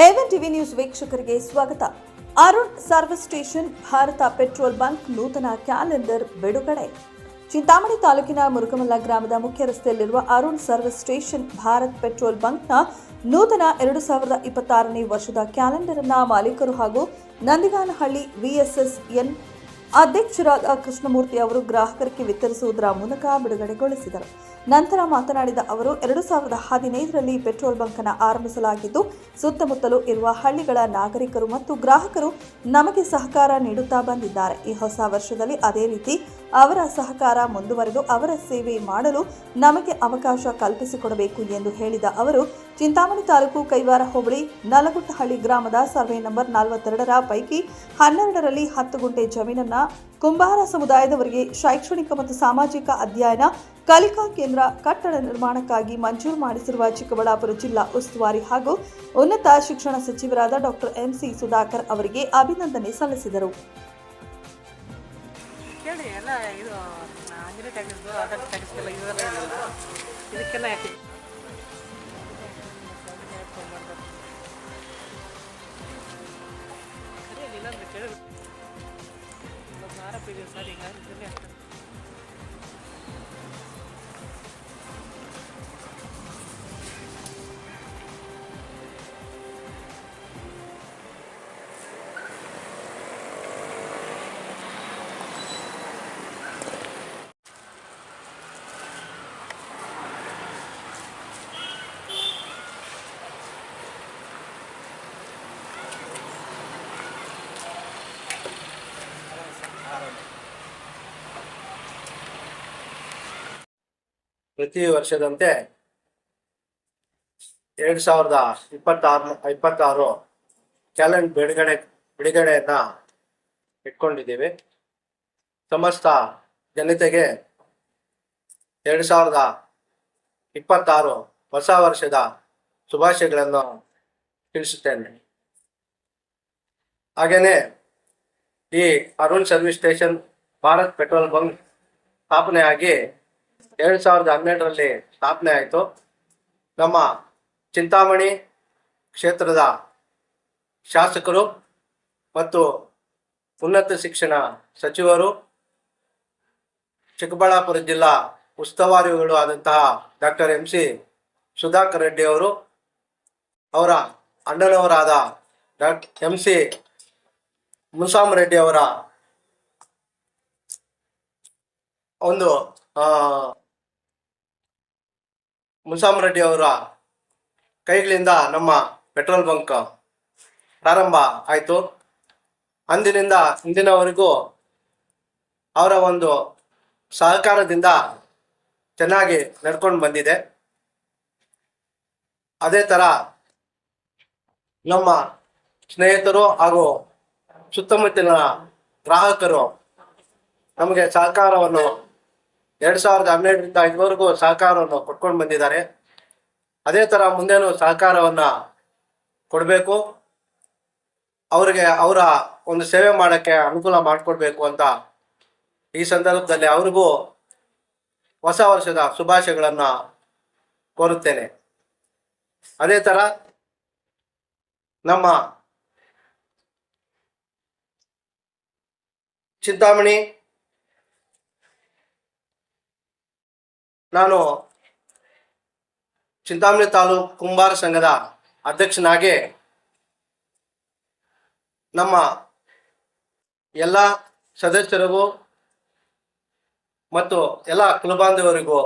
A one TV news ವೀಕ್ಷಕರಿಗೆ ಸ್ವಾಗತ. Arun service station, Bharat petrol bunk ನೂತನ ಕ್ಯಾಲೆಂಡರ್ ಬಿಡುಗಡೆ. ಚಿಂತಾಮಣಿ ತಾಲೂಕಿನ ಮುರುಗಮಲ್ಲ ಗ್ರಾಮದ ಮುಖ್ಯ ರಸ್ತೆಯಲ್ಲಿರುವ Arun service station, Bharat petrol ಬಂಕ್ನ ನೂತನ ಎರಡು ಸಾವಿರದ ಇಪ್ಪತ್ತಾರನೇ ವರ್ಷದ ಕ್ಯಾಲೆಂಡರ್ ಅನ್ನ ಮಾಲೀಕರು ಹಾಗೂ ನಂದಿಗಾನಹಳ್ಳಿ ವಿಎಸ್ಎಸ್ಎನ್ ಅಧ್ಯಕ್ಷರಾದ ಕೃಷ್ಣಮೂರ್ತಿ ಅವರು ಗ್ರಾಹಕರಿಗೆ ವಿತರಿಸುವುದರ ಮೂಲಕ ಬಿಡುಗಡೆಗೊಳಿಸಿದರು. ನಂತರ ಮಾತನಾಡಿದ ಅವರು, ಎರಡು ಸಾವಿರದ ಹದಿನೈದರಲ್ಲಿ ಪೆಟ್ರೋಲ್ ಬಂಕನ್ನು ಆರಂಭಿಸಲಾಗಿದ್ದು, ಸುತ್ತಮುತ್ತಲು ಇರುವ ಹಳ್ಳಿಗಳ ನಾಗರಿಕರು ಮತ್ತು ಗ್ರಾಹಕರು ನಮಗೆ ಸಹಕಾರ ನೀಡುತ್ತಾ ಬಂದಿದ್ದಾರೆ. ಈ ಹೊಸ ವರ್ಷದಲ್ಲಿ ಅದೇ ರೀತಿ ಅವರ ಸಹಕಾರ ಮುಂದುವರೆದು ಅವರ ಸೇವೆ ಮಾಡಲು ನಮಗೆ ಅವಕಾಶ ಕಲ್ಪಿಸಿಕೊಡಬೇಕು ಎಂದು ಹೇಳಿದ ಅವರು, ಚಿಂತಾಮಣಿ ತಾಲೂಕು ಕೈವಾರ ಹೋಬಳಿ ನಲಗುಟ್ಟಹಳ್ಳಿ ಗ್ರಾಮದ ಸರ್ವೆ ನಂಬರ್ ನಲವತ್ತೆರಡರ ಪೈಕಿ ಹನ್ನೆರಡರಲ್ಲಿ ಹತ್ತು ಗುಂಟೆ ಜಮೀನನ್ನ ಕುಂಬಾರ ಸಮುದಾಯದವರಿಗೆ ಶೈಕ್ಷಣಿಕ ಮತ್ತು ಸಾಮಾಜಿಕ ಅಧ್ಯಯನ, ಕಲಿಕಾ ಕೇಂದ್ರ ಕಟ್ಟಡ ನಿರ್ಮಾಣಕ್ಕಾಗಿ ಮಂಜೂರು ಮಾಡಿಸಿರುವ ಚಿಕ್ಕಬಳ್ಳಾಪುರ ಜಿಲ್ಲಾ ಉಸ್ತುವಾರಿ ಹಾಗೂ ಉನ್ನತ ಶಿಕ್ಷಣ ಸಚಿವರಾದ ಡಾಕ್ಟರ್ ಎಂಸಿ ಸುಧಾಕರ್ ಅವರಿಗೆ ಅಭಿನಂದನೆ ಸಲ್ಲಿಸಿದರು. ಕೇಳಿ ಎಲ್ಲ ಇದು ಆಂಜನೇಯ ಟ್ಯಾಕ್ಸಿದ್ದು ಆಧಾರ್ ಟ್ಯಾಕ್ಸ್ಗೆಲ್ಲ ಇದೆಲ್ಲ ಇರಲ್ಲ. ಇದಕ್ಕೆಲ್ಲ ಯಾಕೆ? ಸರಿ ಇಲ್ಲಾಂದ್ರೆ ಕೇಳಿ. ಒಂದು ಆರೋಪ ಇದೆ ಸರ್ ಪ್ರತಿ ವರ್ಷದಂತೆ ಎರಡ್ ಸಾವಿರದ ಇಪ್ಪತ್ತಾರು ಇಪ್ಪತ್ತಾರು ಕ್ಯಾಲೆಂಡರ್ ಬಿಡುಗಡೆ, ಬಿಡುಗಡೆಯನ್ನ ಇಟ್ಕೊಂಡಿದ್ದೀವಿ. ಸಮಸ್ತ ಜನತೆಗೆ ಎರಡ್ ಸಾವಿರದ ಇಪ್ಪತ್ತಾರು ಹೊಸ ವರ್ಷದ ಶುಭಾಶಯಗಳನ್ನು ತಿಳಿಸುತ್ತೇನೆ. ಹಾಗೇನೆ ಈ Arun service station Bharat petrol bunk ಸ್ಥಾಪನೆಯಾಗಿ ಎರಡ್ ಸಾವಿರದ ಹನ್ನೆರಡರಲ್ಲಿ ಸ್ಥಾಪನೆ ಆಯಿತು. ನಮ್ಮ ಚಿಂತಾಮಣಿ ಕ್ಷೇತ್ರದ ಶಾಸಕರು ಮತ್ತು ಉನ್ನತ ಶಿಕ್ಷಣ ಸಚಿವರು, ಚಿಕ್ಕಬಳ್ಳಾಪುರ ಜಿಲ್ಲಾ ಉಸ್ತುವಾರಿಗಳು ಆದಂತಹ doctor M C Sudhakar Reddy ಅವರು, ಅವರ ಅಣ್ಣನವರಾದ doctor M C Munisamy Reddy ಅವರ ಒಂದು ಆ, ಮುನ್ಸಾಮ್ ರೆಡ್ಡಿ ಅವರ ಕೈಗಳಿಂದ ನಮ್ಮ ಪೆಟ್ರೋಲ್ ಬಂಕ್ ಪ್ರಾರಂಭ ಆಯಿತು. ಅಂದಿನಿಂದ ಇಂದಿನವರೆಗೂ ಅವರ ಒಂದು ಸಹಕಾರದಿಂದ ಚೆನ್ನಾಗಿ ನಡ್ಕೊಂಡು ಬಂದಿದೆ. ಅದೇ ಥರ ನಮ್ಮ ಸ್ನೇಹಿತರು ಹಾಗೂ ಸುತ್ತಮುತ್ತಲಿನ ಗ್ರಾಹಕರು ನಮಗೆ ಸಹಕಾರವನ್ನು ಎರಡ್ ಸಾವಿರದ ಹನ್ನೆರಡರಿಂದ ಇದುವರೆಗೂ ಸಹಕಾರವನ್ನು ಕೊಟ್ಕೊಂಡು ಬಂದಿದ್ದಾರೆ. ಅದೇ ತರ ಮುಂದೇನು ಸಹಕಾರವನ್ನ ಕೊಡಬೇಕು, ಅವರಿಗೆ ಅವರ ಒಂದು ಸೇವೆ ಮಾಡಕ್ಕೆ ಅನುಕೂಲ ಮಾಡಿಕೊಡ್ಬೇಕು ಅಂತ ಈ ಸಂದರ್ಭದಲ್ಲಿ ಅವ್ರಿಗೂ ಹೊಸ ವರ್ಷದ ಶುಭಾಶಯಗಳನ್ನು ಕೋರುತ್ತೇನೆ. ಅದೇ ತರ ನಮ್ಮ ಚಿಂತಾಮಣಿ ನಾನು ಚಿಂತಾಮಣಿ ತಾಲೂಕು ಕುಂಬಾರ ಸಂಘದ ಅಧ್ಯಕ್ಷನಾಗಿ ನಮ್ಮ ಎಲ್ಲ ಸದಸ್ಯರಿಗೂ ಮತ್ತು ಎಲ್ಲ ಕುಲಬಾಂಧವರಿಗೂ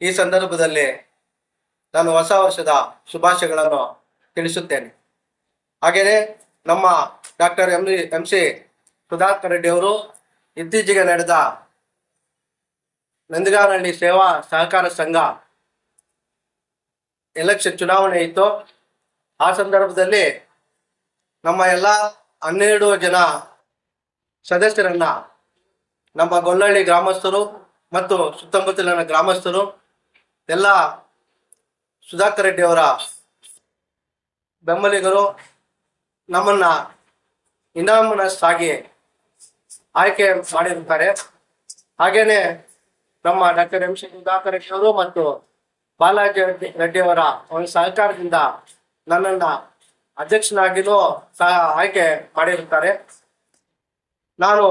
ಈ ಸಂದರ್ಭದಲ್ಲಿ ನಾನು ಹೊಸ ವರ್ಷದ ಶುಭಾಶಯಗಳನ್ನು ತಿಳಿಸುತ್ತೇನೆ. ಹಾಗೆಯೇ ನಮ್ಮ doctor M M C Sudhakar ರೆಡ್ಡಿಯವರು ಇತ್ತೀಚೆಗೆ ನಡೆದ ನಂದಿಗಾನಹಳ್ಳಿ ಸೇವಾ ಸಹಕಾರ ಸಂಘ ಎಲೆಕ್ಷನ್ ಚುನಾವಣೆ ಇತ್ತು. ಆ ಸಂದರ್ಭದಲ್ಲಿ ನಮ್ಮ ಎಲ್ಲ ಹನ್ನೆರಡು ಜನ ಸದಸ್ಯರನ್ನ ನಮ್ಮ ಗೊಲ್ಲಹಳ್ಳಿ ಗ್ರಾಮಸ್ಥರು ಮತ್ತು ಸುತ್ತಮುತ್ತಲಿನ ಗ್ರಾಮಸ್ಥರು, ಎಲ್ಲ ಸುಧಾಕರ್ ರೆಡ್ಡಿಯವರ ಬೆಂಬಲಿಗರು ನಮ್ಮನ್ನ ಆಗಿ ಆಯ್ಕೆ ಮಾಡಿರುತ್ತಾರೆ. ಹಾಗೇನೆ ನಮ್ಮ ಡಾಕ್ಟರ್ ಎಂ ಸುಧಾಕರ್ ರೆಡ್ಡಿ ಅವರು ಮತ್ತು ಬಾಲಾಜಿ ರೆಡ್ಡಿ ರೆಡ್ಡಿಯವರ ಒಂದು ಸಹಕಾರದಿಂದ ನನ್ನನ್ನ ಅಧ್ಯಕ್ಷನಾಗಿಯೂ ಸಹ ಆಯ್ಕೆ ಮಾಡಿರುತ್ತಾರೆ. ನಾನು,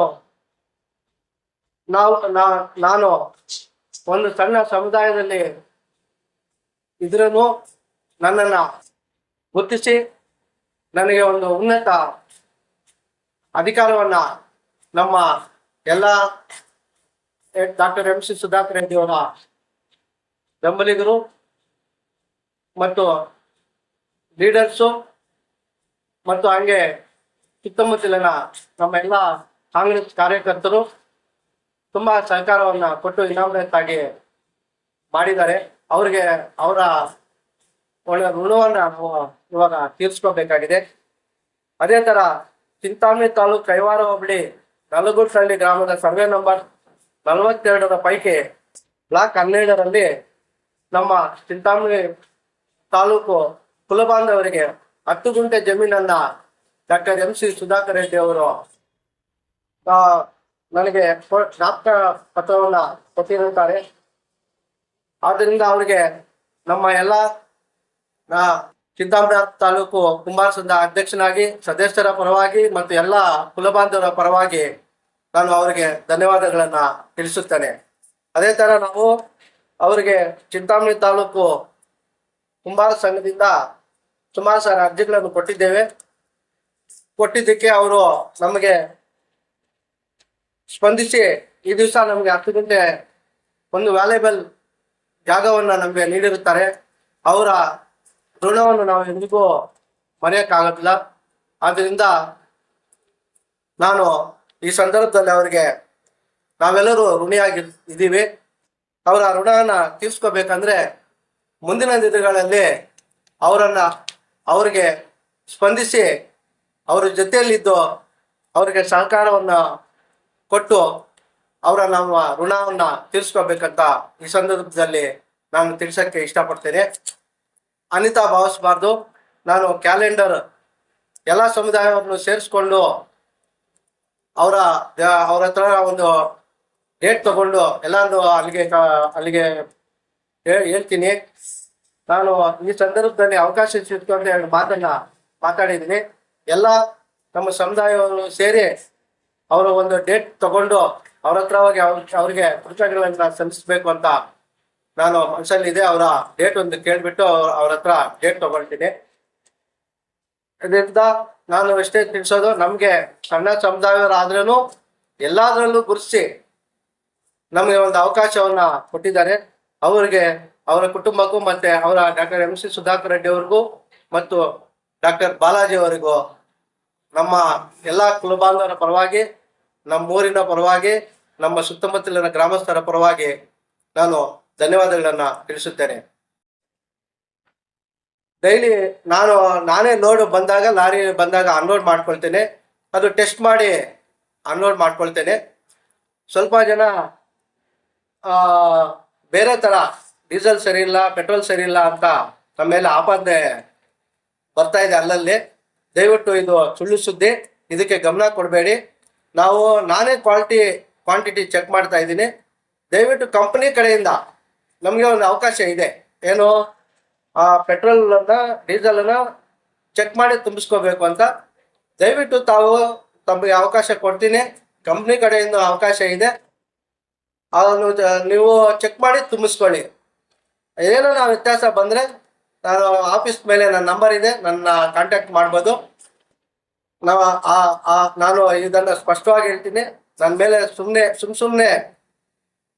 ನಾವು ನಾನು ಒಂದು ಸಣ್ಣ ಸಮುದಾಯದಲ್ಲಿ ಇದ್ರೂ ನನ್ನನ್ನ ಗುರುತಿಸಿ ನನಗೆ ಒಂದು ಉನ್ನತ ಅಧಿಕಾರವನ್ನ ನಮ್ಮ ಎಲ್ಲ doctor M C Sudhakar Reddy ಬೆಂಬಲಿಗರು ಮತ್ತು ಲೀಡರ್ಸು ಮತ್ತು ಹಂಗೆ ಸುತ್ತಮುತ್ತಲಿನ ನಮ್ಮ ಎಲ್ಲ ಕಾಂಗ್ರೆಸ್ ಕಾರ್ಯಕರ್ತರು ತುಂಬಾ ಸಹಕಾರವನ್ನು ಕೊಟ್ಟು ಇನಾಮರೇಟ್ ಆಗಿ ಮಾಡಿದ್ದಾರೆ. ಅವ್ರಿಗೆ ಅವರ ಒಳ್ಳೆ ಋಣವನ್ನು ನಾವು ಇವಾಗ ತೀರಿಸ್ಕೋಬೇಕಾಗಿದೆ. ಅದೇ ತರ ಚಿಂತಾಮಣಿ ತಾಲೂಕು ಕೈವಾರ ಹೋಬಳಿ ನಲಗುಡ್ಸಳ್ಳಿ ಗ್ರಾಮದ ಸರ್ವೆ ನಂಬರ್ ನಲವತ್ತೆರಡರ ಪೈಕಿ ಬ್ಲಾಕ್ ಹನ್ನೆರಡರಲ್ಲಿ ನಮ್ಮ ಚಿಂತಾಮಣಿ ತಾಲೂಕು ಕುಲಬಾಂಧವರಿಗೆ ಹತ್ತು ಗುಂಟೆ ಜಮೀನನ್ನ doctor M C Sudhakar Reddy ಅವರು ನನಗೆ ಜ್ಞಾಪಕ ಪತ್ರವನ್ನ ಕೊಟ್ಟಿರುತ್ತಾರೆ. ಆದ್ದರಿಂದ ಅವರಿಗೆ ನಮ್ಮ ಎಲ್ಲ ಚಿಂತಾಮಣಿ ತಾಲೂಕು ಕುಂಬಾರ ಸಂಘ ಅಧ್ಯಕ್ಷನಾಗಿ, ಸದಸ್ಯರ ಪರವಾಗಿ ಮತ್ತು ಎಲ್ಲ ಕುಲಬಾಂಧವರ ಪರವಾಗಿ ನಾನು ಅವರಿಗೆ ಧನ್ಯವಾದಗಳನ್ನ ತಿಳಿಸುತ್ತೇನೆ. ಅದೇ ತರ ನಾವು ಅವರಿಗೆ ಚಿಂತಾಮಣಿ ತಾಲೂಕು ಕುಂಬಾರ ಸಂಘದಿಂದ ಸುಮಾರು ಸಾರಿ ಅರ್ಜಿಗಳನ್ನು ಕೊಟ್ಟಿದ್ದೇವೆ. ಕೊಟ್ಟಿದ್ದಕ್ಕೆ ಅವರು ನಮಗೆ ಸ್ಪಂದಿಸಿ ಈ ದಿವಸ ನಮಗೆ ಹತ್ತು ಒಂದು ವ್ಯಾಲ್ಯೂಬಲ್ ಜಾಗವನ್ನ ನಮಗೆ ನೀಡಿರುತ್ತಾರೆ. ಅವರ ಋಣವನ್ನು ನಾವು ಎಂದಿಗೂ ಮರೆಯಕ್ಕಾಗೋದಿಲ್ಲ. ಆದ್ದರಿಂದ ನಾನು ಸಂದರ್ಭದಲ್ಲಿ ಅವರಿಗೆ ನಾವೆಲ್ಲರೂ ಋಣಿಯಾಗಿ ಇದ್ದೀವಿ ಅವರ ಋಣವನ್ನ ತೀರ್ಸ್ಕೋಬೇಕಂದ್ರೆ ಮುಂದಿನ ದಿನಗಳಲ್ಲಿ ಅವರನ್ನ ಅವರಿಗೆ ಸ್ಪಂದಿಸಿ ಅವರ ಜೊತೆಯಲ್ಲಿದ್ದು ಅವರಿಗೆ ಸಹಕಾರವನ್ನ ಕೊಟ್ಟು ಅವರ ನಮ್ಮ ಋಣವನ್ನ ತೀರ್ಸ್ಕೋಬೇಕಂತ ಈ ಸಂದರ್ಭದಲ್ಲಿ ನಾನು ತಿಳಿಸಕ್ಕೆ ಇಷ್ಟಪಡ್ತೇನೆ. ಅನಿತಾ ಭಾವಿಸಬಾರ್ದು. ನಾನು ಕ್ಯಾಲೆಂಡರ್ ಎಲ್ಲ ಸಮುದಾಯವನ್ನು ಸೇರಿಸ್ಕೊಂಡು ಅವರ ಅವ್ರ ಹತ್ರ ಒಂದು ಡೇಟ್ ತಗೊಂಡು ಎಲ್ಲಾರು ಅಲ್ಲಿಗೆ ಅಲ್ಲಿಗೆ ಹೇಳ್ತೀನಿ. ನಾನು ಈ ಸಂದರ್ಭದಲ್ಲಿ ಅವಕಾಶ ಅಂತ ಎರಡು ಮಾತನ್ನ ಮಾತಾಡಿದ್ದೀನಿ. ಎಲ್ಲ ನಮ್ಮ ಸಮುದಾಯವನ್ನು ಸೇರಿ ಅವರ ಒಂದು ಡೇಟ್ ತಗೊಂಡು ಅವ್ರ ಹತ್ರ ಹೋಗಿ ಅವ್ರ, ಅವ್ರಿಗೆ ಕೃತಜ್ಞಗಳನ್ನ ಸಲ್ಲಿಸಬೇಕು ಅಂತ ನಾನು ಮನಸ್ಸಲ್ಲಿದೆ. ಅವರ ಡೇಟ್ ಒಂದು ಕೇಳ್ಬಿಟ್ಟು ಅವ್ರ ಹತ್ರ ಡೇಟ್ ತಗೊಳ್ತೀನಿ. ಇದರಿಂದ ನಾನು ಎಷ್ಟೇ ತಿಳಿಸೋದು ನಮಗೆ ಸಣ್ಣ ಸಮುದಾಯರಾದ್ರೂ ಎಲ್ಲದರಲ್ಲೂ ಗುರುತಿಸಿ ನಮಗೆ ಒಂದು ಅವಕಾಶವನ್ನ ಕೊಟ್ಟಿದ್ದಾರೆ. ಅವರಿಗೆ, ಅವರ ಕುಟುಂಬಕ್ಕೂ ಮತ್ತೆ ಅವರ doctor M C Sudhakar Reddy ಅವ್ರಿಗೂ ಮತ್ತು ಡಾಕ್ಟರ್ ಬಾಲಾಜಿ ಅವರಿಗೂ ನಮ್ಮ ಎಲ್ಲ ಕುಲಬಾಂಧವರ ಪರವಾಗಿ, ನಮ್ಮ ಊರಿನ ಪರವಾಗಿ, ನಮ್ಮ ಸುತ್ತಮುತ್ತಲಿನ ಗ್ರಾಮಸ್ಥರ ಪರವಾಗಿ ನಾನು ಧನ್ಯವಾದಗಳನ್ನು ತಿಳಿಸುತ್ತೇನೆ. ಡೈಲಿ ನಾನು, ನಾನೇ ಲೋಡ್ ಬಂದಾಗ, ಲಾರಿ ಬಂದಾಗ ಅನ್ಲೋಡ್ ಮಾಡ್ಕೊಳ್ತೇನೆ. ಅದು ಟೆಸ್ಟ್ ಮಾಡಿ ಅನ್ಲೋಡ್ ಮಾಡ್ಕೊಳ್ತೇನೆ. ಸ್ವಲ್ಪ ಜನ ಬೇರೆ ಥರ ಡೀಸೆಲ್ ಸರಿ ಇಲ್ಲ ಪೆಟ್ರೋಲ್ ಸರಿ ಇಲ್ಲ ಅಂತ ನಮ್ಮ ಮೇಲೆ ಆಪಾದನೆ ಬರ್ತಾ ಇದೆ ಅಲ್ಲಲ್ಲಿ. ದಯವಿಟ್ಟು ಇದು ಸುಳ್ಳು ಸುದ್ದಿ, ಇದಕ್ಕೆ ಗಮನ ಕೊಡಬೇಡಿ. ನಾವು, ನಾನೇ ಕ್ವಾಲಿಟಿ ಕ್ವಾಂಟಿಟಿ ಚೆಕ್ ಮಾಡ್ತಾ ಇದ್ದೀನಿ. ದಯವಿಟ್ಟು ಕಂಪ್ನಿ ಕಡೆಯಿಂದ ನಮಗೆ ಒಂದು ಅವಕಾಶ ಇದೆ. ಏನು? ಆ ಪೆಟ್ರೋಲನ್ನ ಡೀಸೆಲನ್ನ ಚೆಕ್ ಮಾಡಿ ತುಂಬಿಸ್ಕೋಬೇಕು ಅಂತ. ದಯವಿಟ್ಟು ತಾವು ತಮಗೆ ಅವಕಾಶ ಕೊಡ್ತೀನಿ. ಕಂಪ್ನಿ ಕಡೆಯಿಂದ ಅವಕಾಶ ಇದೆ. ಅದನ್ನು ನೀವು ಚೆಕ್ ಮಾಡಿ ತುಂಬಿಸ್ಕೊಳ್ಳಿ. ಏನೋ ನಾವು ವ್ಯತ್ಯಾಸ ಬಂದರೆ ನಾನು ಆಫೀಸ್ ಮೇಲೆ ನನ್ನ ನಂಬರ್ ಇದೆ, ನನ್ನ ಕಾಂಟ್ಯಾಕ್ಟ್ ಮಾಡ್ಬೋದು. ನಾವು ನಾನು ಇದನ್ನು ಸ್ಪಷ್ಟವಾಗಿ ಹೇಳ್ತೀನಿ. ನನ್ನ ಮೇಲೆ ಸುಮ್ಮನೆ ಸುಮ್ ಸುಮ್ಮನೆ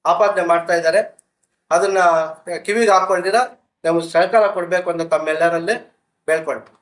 ಆಪಾದನೆ ಮಾಡ್ತಾ ಇದ್ದಾರೆ. ಅದನ್ನು ಕಿವಿಗೆ ಹಾಕೊಂಡಿರ ನಮಗೆ ಸಹಕಾರ ಕೊಡಬೇಕು ಅಂತ ತಮ್ಮೆಲ್ಲರಲ್ಲಿ ಬೇಳ್ಕೊಳ್ತೀನಿ